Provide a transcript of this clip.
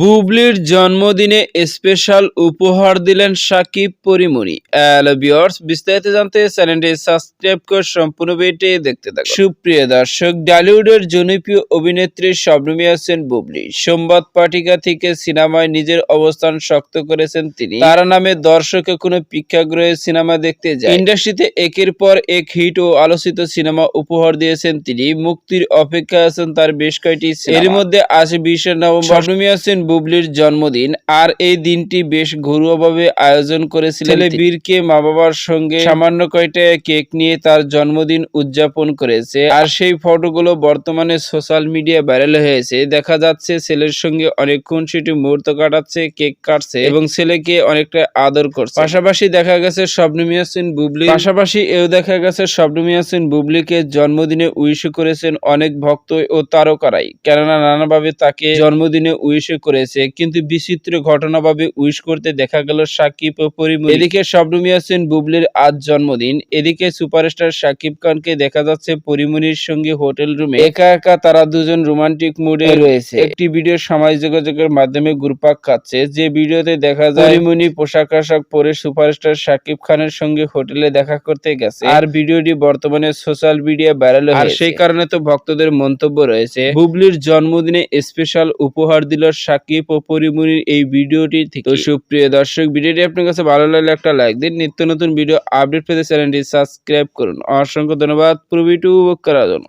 বুবলির জন্মদিনে স্পেশাল উপহার দিলেন সাকিব পরিমণি। হ্যালো বিস্তারিত জানতে চ্যানেলটি সাবস্ক্রাইব করে সম্পূর্ণ ভিডিওটি দেখতে থাকুন। সুপ্রিয় দর্শক টলিউডের জনপ্রিয় অভিনেত্রী শবনমী আছেন বুবলি সোমবাদ পাটিকা থেকে সিনেমায় নিজের অবস্থান শক্ত করেছেন তিনি। তার নামে দর্শকে কোনো প্রেক্ষাগৃহে সিনেমা দেখতে যায়। ইন্ডাস্ট্রিতে একের পর এক হিট ও আলোচিত সিনেমা উপহার দিয়েছেন তিনি। মুক্তির অপেক্ষা আছেন তার বেশ কয়েকটি এর মধ্যে আছে বিশে নভেম্বর। শবনমী আছেন বুবলির জন্মদিন আর এই দিনটি বেশ ঘরোয়াভাবে আয়োজন করেছিলেন ছেলে বীরকে মা বাবার সঙ্গে সামান্য কয়টা কেক নিয়ে তার জন্মদিন উদযাপন করেছে। আর সেই ফটোগুলো বর্তমানে সোশ্যাল মিডিয়া ভাইরাল হয়েছে। দেখা যাচ্ছে ছেলের সঙ্গে অনেকক্ষণ সেটি মুহূর্ত কাটাচ্ছে কেক কাটছে এবং ছেলেকে অনেকটা আদর করছে। পাশাপাশি দেখা গেছে স্বপ্নমী হাসিন বুবলি। পাশাপাশি এও দেখা গেছে স্বপ্নমী হাসিন বুবলিকে জন্মদিনে উইশ করেছেন অনেক ভক্ত ও তারকারাই। কেননা নানাভাবে তাকে জন্মদিনে উইশ করেছে কিন্তু বিচিত্র ঘটনাভাবে উইশ করতে দেখা গেল সাকিব ও পরিমণি এদিকে স্বপ্নমী হাসিন বুবলির আজ জন্মদিন। এদিকে সুপারস্টার সাকিব খানকে দেখা যাচ্ছে পরিমনির সঙ্গে হোটেল রুমে। একা একা তারা দুজন রোমান্টিক মুডে রয়েছে। একটি ভিডিও সমাজ যোগাযোগের মাধ্যমে ঘুরপাক খাচ্ছে। যে ভিডিওতে দেখা যায় পরিমণি পোশাক আশাক পরে সুপারস্টার সাকিব খানের সঙ্গে হোটেলে দেখা করতে গেছে। আর ভিডিওটি বর্তমানে সোশ্যাল মিডিয়া ভাইরাল আর সেই কারণে তো ভক্তদের মন্তব্য রয়েছে বুবলির জন্মদিনে স্পেশাল উপহার দিল সাকিব ও পরিমনির এই ভিডিওটি থেকে। তো সুপ্রিয় দর্শক, ভিডিওটি আপনার কাছে ভালো লাগলে একটা লাইক দিন নিত্য নতুন ভিডিও আপডেট পেতে চ্যানেলটি সাবস্ক্রাইব করুন। অসংখ্য ধন্যবাদ। পুরো ভিডিও উপভোগ করার জন্য।